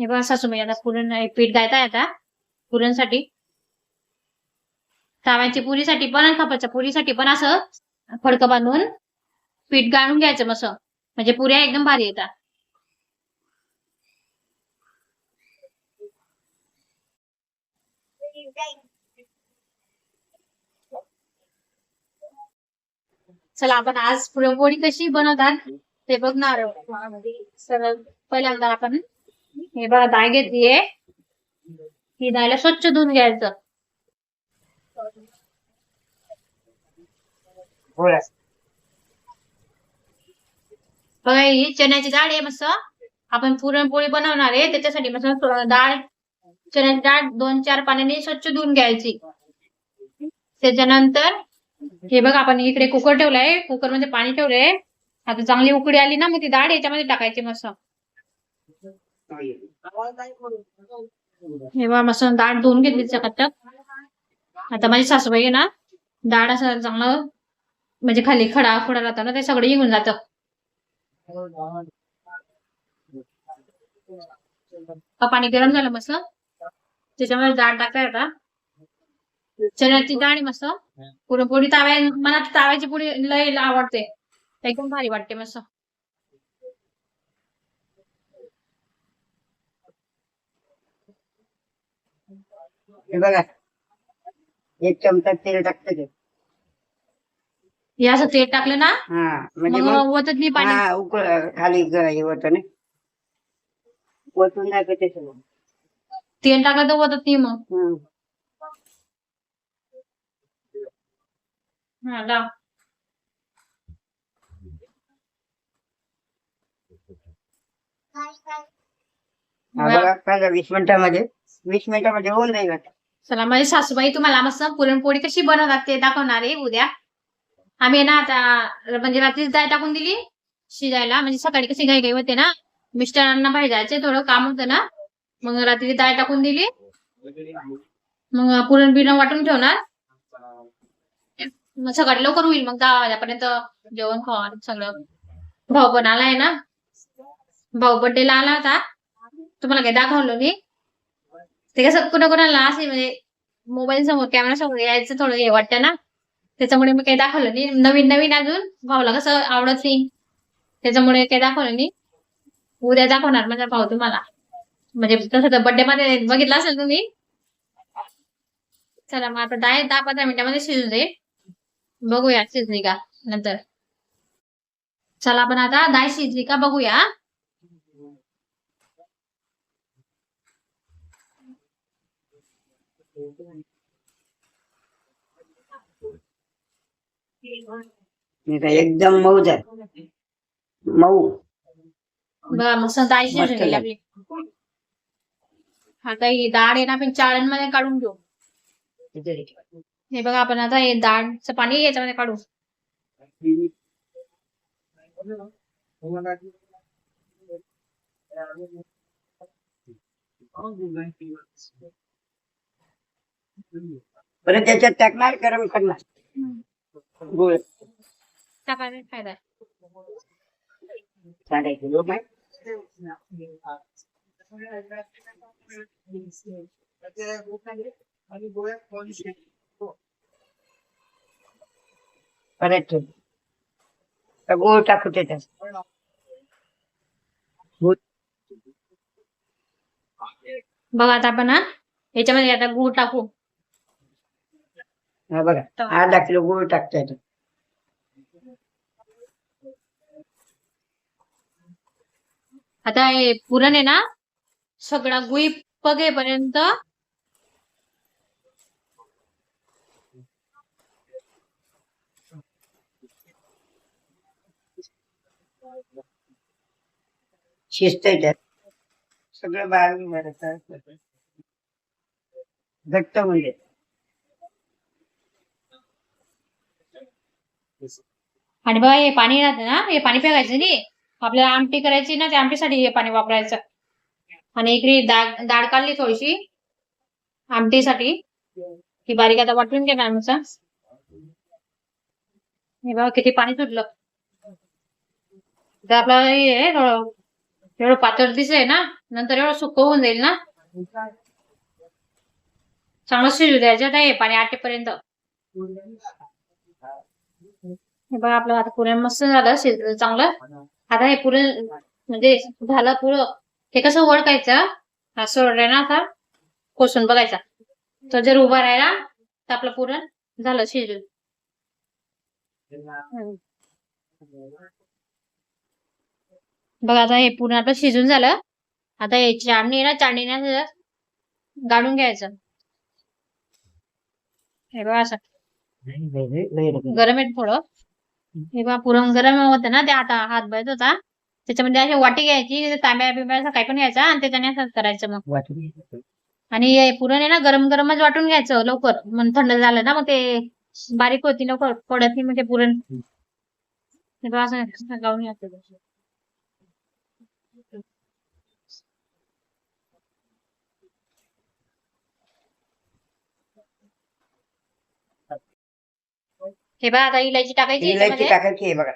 हे बघा सासूबाई आता पुरण पीठ गायताय आता पुरणसाठी. ताव्याची पुरीसाठी पण आणि पुरीसाठी पण असं फडकं बांधून पीठ गाळून घ्यायचं मस म्हणजे पुऱ्या एकदम भारी येतात. चला आपण आज पुरणपोळी कशी बनवतात ते बघणार आहोत. म्हणजे पहिल्यांदा आपण हे बघा डाळ घेतलीये ही डाळला स्वच्छ धुवून घ्यायचं. बघा ही चण्याची डाळ आहे मस्त. आपण पुरणपोळी बनवणार आहे. त्याच्यासाठी मस्त थोडं डाळ चण्याची डाळ दोन चार पाण्याने स्वच्छ धुवून घ्यायची. त्याच्यानंतर हे बघा आपण इकडे कुकर ठेवलाय. कुकरमध्ये पाणी ठेवलंय. आता चांगली उकडी आली ना मग ती डाळ याच्यामध्ये टाकायची मस्त. हे मस्त डाळ धुवून घेतली चकाचक आता माझी सासूबाई आहे ना डाळ असं चांगलं म्हणजे खाली खडा खुडा राहतो ना ते सगळं निघून जातं. पाणी गरम झालं मस्त. त्याच्यामध्ये डाळ टाकता आता. चण्याची डाळ आहे मस्त. पुरणपोळी ताव्या मला ताव्याची पोळी लय आवडते. एकदम भारी वाटते मस्त. हे बघा. एक चमचा तेल टाकतं ते. हे असं तेल टाकलं ना? हा म्हणजे मग मग वतत नाही पाणी हा उकळ खाली हे होतं ना वतून दाखवते सगळं. तेल टाकलं तर वतत नाही मग. हम्म. हा लाव. हा बघा वीस मिनिटामध्ये. वीस मिनिटामध्ये होऊन जाईल चला माझी सासूबाई तुम्हाला मस्त पुरणपोळी कशी बनवतात ते दाखवणार आहे उद्या. आम्ही ना आता म्हणजे रात्रीच डाळ टाकून दिली शिजायला म्हणजे सकाळी कशी घाई घाई होते ना मिस्टरांना बाहेर जायचे थोडं काम होतं ना मग रात्री डाळ टाकून दिली. मग पुरण बिरण वाटून ठेवणार. मग सकाळी लवकर होईल मग दहा वाजेपर्यंत जेवण खावा सगळं. भाऊ पण आलाय ना. भाऊ बड्डेला आला होता. तुम्हाला काही दाखवलं नाही ते कसं कुणा कोणाला असे म्हणजे मोबाईल समोर कॅमेरा समोर यायचं थोडं हे वाटतं ना. त्याच्यामुळे मी काही दाखवलं नाही. नवीन नवीन अजून भाऊला कसं आवडत नाही. त्याच्यामुळे काही दाखवलं नाही. उद्या दाखवणार माझा भाऊ तुम्हाला. म्हणजे तसं तर बर्थडे मध्ये बघितलं असेल तुम्ही. चला मग आता दहा दहा पंधरा मिनिटामध्ये शिजून जाईल. बघूया शिजली का नंतर. चला आपण आता दाय शिजली का बघूया हे काय एकदम मऊ झालं. मऊ. आपली. आता ही डाळ आहे ना आपण चाळणमध्ये काढून घेऊ. हे बघा आपण आता हे डाळचं पाणी याच्यामध्ये काढू. परत त्याच्यात टाकणार गरम करणार. गुळ टाकायला फायदा? परत गुळ टाकू त्याच्यात बघा आता आपण हा. याच्यामध्ये आता गूळ टाकू. हा बघा. अर्धा किलो गुळ टाकतो याच्यात आता हे पुरण आहे ना सगळा गुळी पगेपर्यंत शिजतंय त्यात. सगळं भरायचं घट्ट म्हणजे. आणि बघा हे पाणी राहतं ना? हे पाणी फेकायचं नाही. आपल्याला आमटी करायची ना त्या आमटीसाठी हे पाणी वापरायचं. आणि इकडे डाळ डाळ काढली थोडीशी. आमटीसाठी. ही बारीक आता वाटून घेणार आमचं हे बघा किती पाणी सुटलं. तर आपलं हे थोडं एवढं पातळ दिसलंय ना? नंतर एवढं सुक होऊन जाईल ना? चांगलं शिजू द्यायचं आता हे पाणी आठेपर्यंत. हे बघा आपलं आता पुरण मस्त झालं शिजलं चांगलं. आता हे पुरण म्हणजे झालं पुरं. हे कसं ओळखायचं? असं ओढलंय ना आता. कोसून बघायचा. तर जर उभा राहिला तर आपलं पुरण झालं शिजून हम्म. बघा आता हे पुरण आपलं शिजून झालं. आता हे चाळणी ना चाळणीने गाळून घ्यायचं. हे बघा असं. गरम आहे थोडं. हे बघा पुरण गरम होतं ना ते आता हात बळत होता. त्याच्यामध्ये अशी वाटी घ्यायची तांब्या बिंब्या असं काही पण घ्यायचा आणि त्याच्याने असं करायचं मग. आणि हे पुरण आहे ना गरम गरमच वाटून घ्यायचं लवकर. मग थंड झालं ना मग ते बारीक होती लवकर पडत नाही मग ते पुरण. हे असं गाळून घ्यायचं. हे बघा आता इलायची टाकायची इलायची याच्यामध्ये. टाकायची आहे बघा.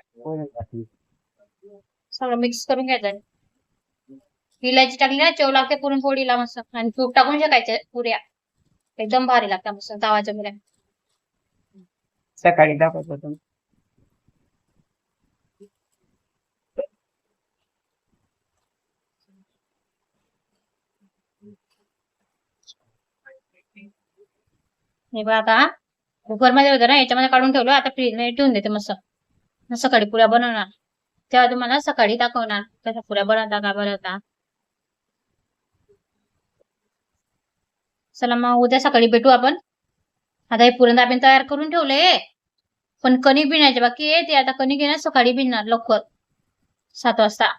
सगळं मिक्स करून घ्यायचं इलायची टाकली ना चव लागते पुरणपोळीला मस्त. आणि तूप टाकून शेकायचे पुऱ्या. एकदम भारी लागतात मस्त तावाच्या पुऱ्या. सकाळी दाखवत होतो हे बघा आता. कुकरमध्ये होतं ना याच्यामध्ये काढून ठेवलं आता फ्रीजमध्ये ठेवून देते मस्त. मग सकाळी पुऱ्या बनवणार. तेव्हा तुम्हाला सकाळी दाखवणार कशा पुऱ्या बनवता का बनवता. चला मग उद्या सकाळी भेटू आपण. आता हे पुरण दाबीन तयार करून ठेवले. पण कणिक बिनायचे बाकी आहे ते आता कणिक घेणार सकाळी बिनणार लवकर. सात वाजता.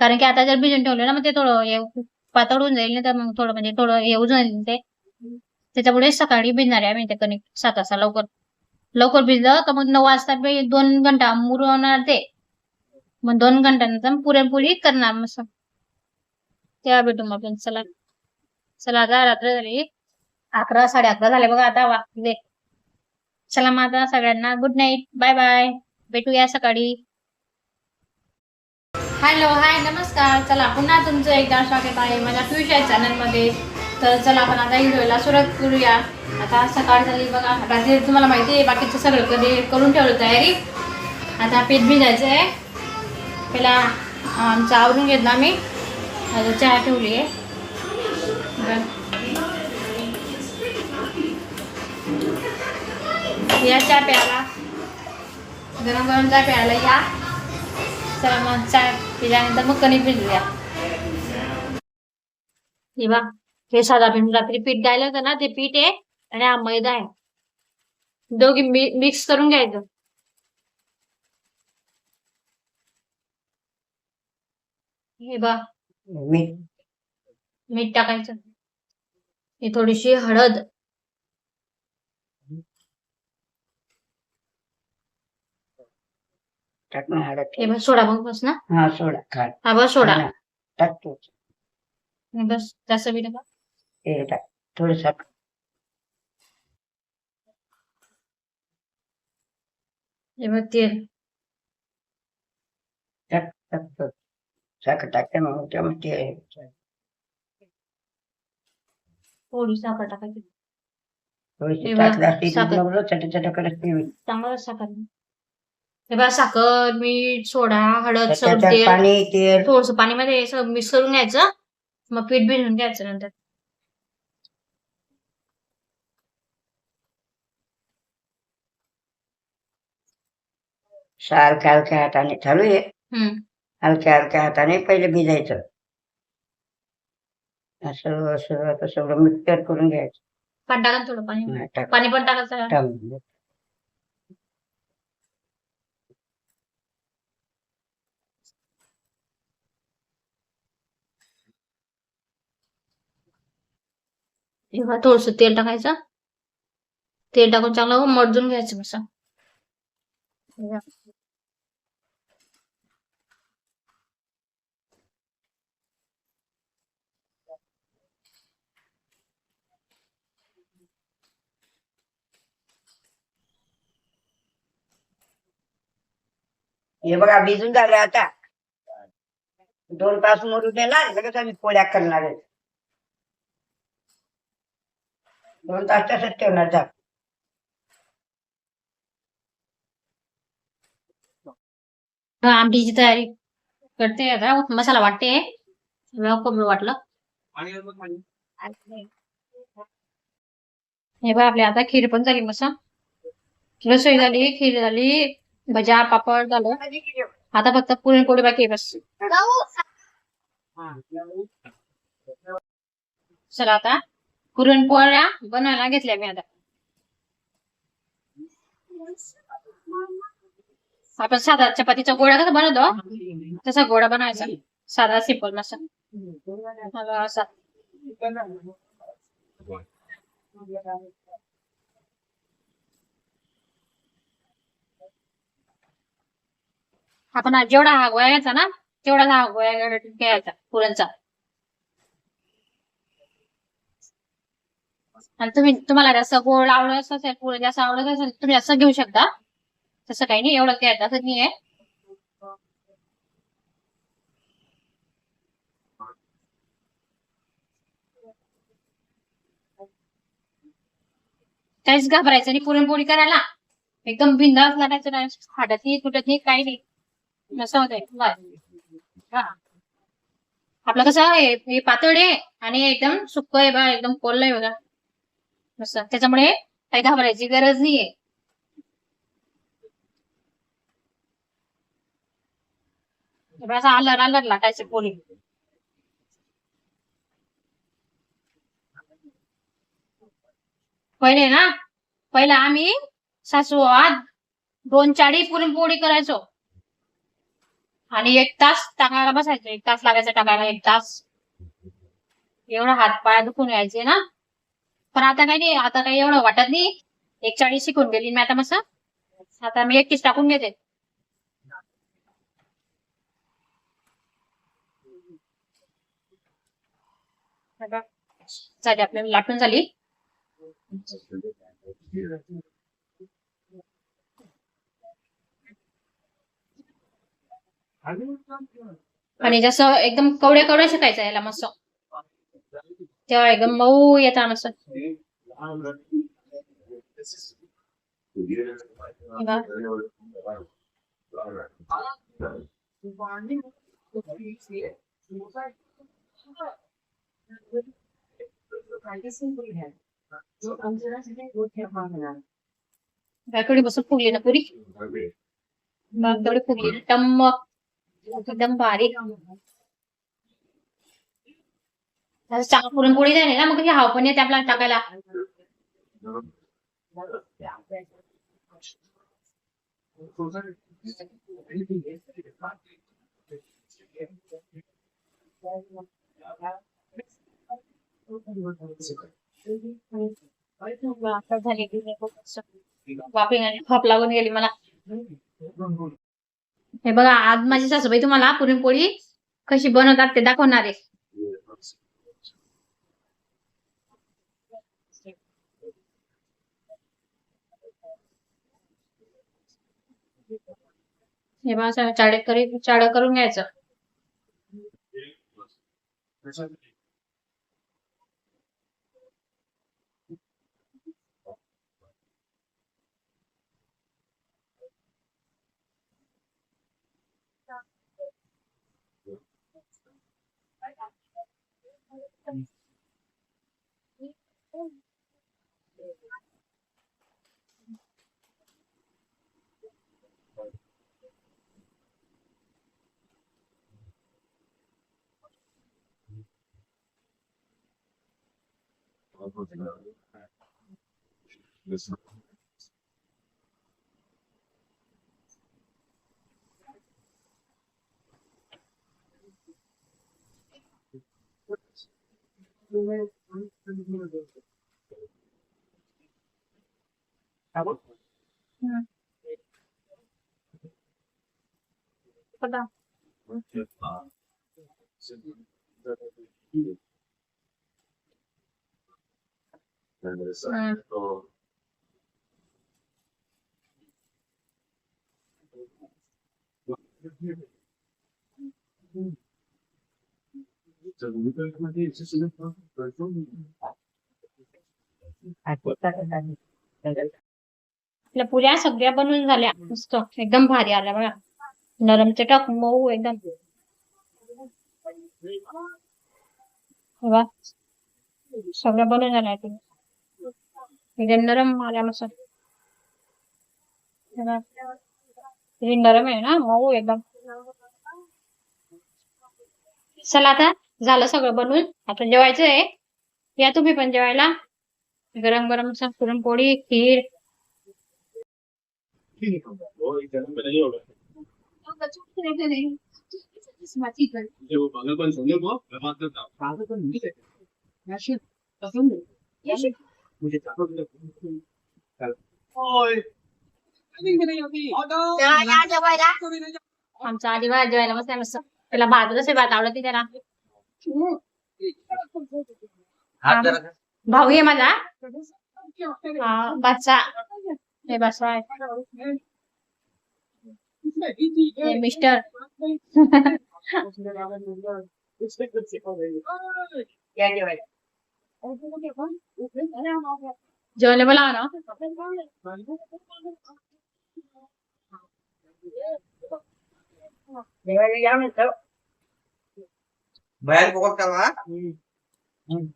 कारण की आता जर भिजून ठेवलं ना मग ते थोडं पातळ होऊन जाईल ना तर मग थोडं म्हणजे थोडं हे होऊन जाईल ते. त्याच्यामुळे सकाळी भिजणार आहे आम्ही ते कणिक सात वाजता लवकर. लवकर भिजलं तर मग नऊ वाजता दोन घंटा मुरवणार ते. मग दोन घंट्यानंतर पुरणपोळी करणार मस्त. तेव्हा भेटू मग आपण चला. चला आता रात्र झाली. अकरा साडे अकरा झाले बघा आता वाजले चला मग आता सगळ्यांना गुड नाईट बाय बाय भेटूया सकाळी. हॅलो हाय नमस्कार. चला पुन्हा तुमचं एकदा स्वागत आहे माझ्या फ्युचर चॅनलमध्ये तर चला आपण आता व्हिडिओला सुरुवात करूया. आता सकाळ झाली बघा. रात्री तुम्हाला माहिती आहे बाकीचं सगळं कधी करून ठेवलं तयारी. आता पीठ भिजायचं आहे. पहिला आमचं आवरून घेतला आम्ही. आता चहा ठेवली आहे. या चहा प्यायला. गरम गरम चहा प्यायला या. चला मग चहा पिल्यानंतर मग कणिक भिजूया. हे बा हे साधा पीठ रात्री पीठ गायलं होतं ना ते पीठ आहे आणि हा मैदा आहे. दोघी मिक्स करून घ्यायचं. हे बा मीठ टाकायचं. ही थोडीशी हळद. टाक हे बस सोडा मग बस ना. हा सोडा. हा. बस सोडा. टाकतो बस जास्त बी नका. टाक थोडस हे बघ तेल टाक साखर टाकते मग साखर टाकायची थोडीशी हे टाकलं. मग चट चट. चांगलं साखर हे बघा साखर मीठ सोडा हळद त्याच्यात तेल पाणी तेल थोडस पाणीमध्ये मिक्स करून घ्यायचं मग पीठ भिजून घ्यायचं नंतर सारख्या हलक्या हाताने चालू आहे हम्म. हलक्या हलक्या हाताने पहिले भिजायचं. असं असं आता सगळं मिक्सर करून घ्यायचं. पाणी टाका थोडं पाणी. टाक पाणी पण टाकायचं टाक. तेव्हा थोडस तेल टाकायचं. तेल टाकून चांगलं मर्जून घ्यायचं असं हे बघा भिजून झालं आता. दोन तास मोरू द्याला लगेच आम्ही पोळ्या करणार आहे. दोन तास तसंच ठेवणार जा. हा, आमटीची तयारी करते आता. मसाला वाटते. कोंबड वाटलं. हे बघ आपली आता खीर पण झाली मस्त. रसोई झाली खीर झाली. भजा पापड झालं. आता फक्त पुरणपोळी बाकी बस. चला आता पुरणपोळ्या बनवायला घेतल्या मी आता. आपण साधा चपातीचा गोळा कसा बनवतो? तसा गोळा बनवायचा. साधा सिंपल मस्त. असा आपण जेवढा हा गोळा घ्यायचा ना तेवढा हा गोळा घ्यायचा पुरणचा. आणि तुम्ही तुम्हाला जास्त गोड आवडत असेल पुरण जास्त आवडत असेल तुम्ही असं घेऊ शकता. तसं काही नाही एवढं घ्यायचं असं नाही आहे. काहीच घाबरायचं नाही पुरणपोळी करायला. एकदम बिंदास लागायचं नाही फाटत नाही तुटत नाही काही नाही. आपलं कसं आहे हे पातळ आहे आणि एकदम सुक्क आहे बा एकदम कोल्ड आहे बघा. असं त्याच्यामुळे काही घाबरायची गरज नाहीये. असं आलर आलर लाटायचे पोळी पहिले ना पहिले आम्ही सासू आज दोन चाळी पुरणपोळी करायचो. आणि एक तास टाकायला बसायचं एक तास लागायचा टाकायला एक तास. एवढं हात पाय दुखून यायचे ना. पण आता काही नाही आता काही एवढं वाटत नाही. एक चाळीस शिकून गेली मी आता मस्त. आता मी एकटीच टाकून घेते. झाली आपल्याला लाटून झाली. आणि जसं एकदम कवड्या कवड्या शिकायचं याला मस्त तेव्हा एकदम मऊ येता मस्त बघा. गायकडी बसून फुगली ना पुरी मग तेवढी फुगली ना टम्म एकदम बारीक. पुरणपोळी झाली ना मग हाव पण येते आपल्याला टाकायला. झाली बापरे आणि खप लागून गेली मला. हे बघा आज माझी सासूबाई तुम्हाला पुरणपोळी कशी बनवतात ते दाखवणार आहे. हे बघा चाडे करून घ्यायचं. चाळे करी चाळ करून Mm. आपल्या पुऱ्या सगळ्या बनवून झाल्या. मस्त. एकदम भारी आल्या बघा. नरम चटक मऊ एकदम. सगळ्या बनवून झाल्या तुम्ही. एकदम नरम आल्या मस्त हे बघा. किती नरम आहे ना मऊ एकदम. चला आता झालं सगळं बनवून. आता जेवायचं आहे. या तुम्ही पण जेवायला. गरम गरम असं पुरणपोळी खीर. आमचा आधी भात जेवायला मस्त मस्त त्याला भात कसे भात आवडते त्याला भाऊ आहे माझा हा बच्चा हे बसा आहे हे मिस्टर या जेवायला. जेवायला बोलावा ना. बाहेर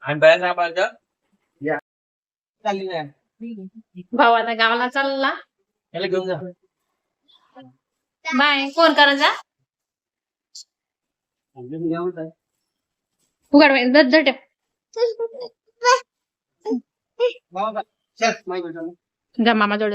आणि बाहेर नाही पाहिजे या. चालली नाही भाऊ आता गावाला चालला. याला घेऊन जा. बाय फोन करायचा उघड धर ठेव. जा मामा जोड